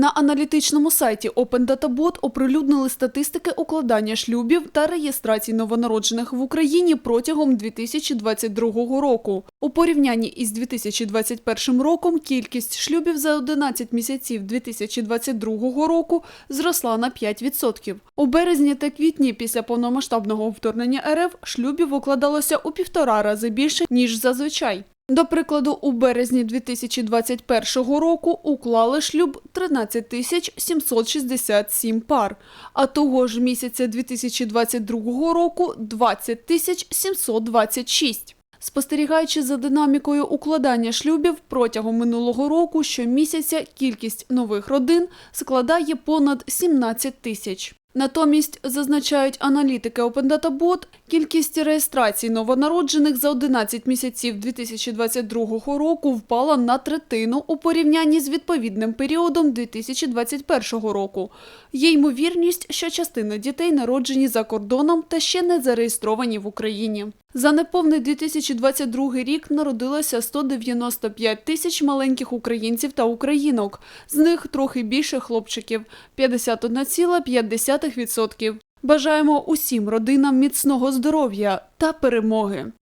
На аналітичному сайті Open Data Bot оприлюднили статистики укладання шлюбів та реєстрацій новонароджених в Україні протягом 2022 року. У порівнянні із 2021 роком кількість шлюбів за 11 місяців 2022 року зросла на 5%. У березні та квітні після повномасштабного вторгнення РФ шлюбів укладалося у півтора рази більше, ніж зазвичай. До прикладу, у березні 2021 року уклали шлюб 13 тисяч 767 пар, а того ж місяця 2022 року 20 тисяч 726. Спостерігаючи за динамікою укладання шлюбів протягом минулого року, щомісяця кількість нових родин складає понад 17 тисяч. Натомість, зазначають аналітики Open Data Bot, кількість реєстрацій новонароджених за 11 місяців 2022 року впала на третину у порівнянні з відповідним періодом 2021 року. Є ймовірність, що частина дітей народжені за кордоном та ще не зареєстровані в Україні. За неповний 2022 рік народилося 195 тисяч маленьких українців та українок. З них трохи більше хлопчиків 51,5%. Бажаємо усім родинам міцного здоров'я та перемоги.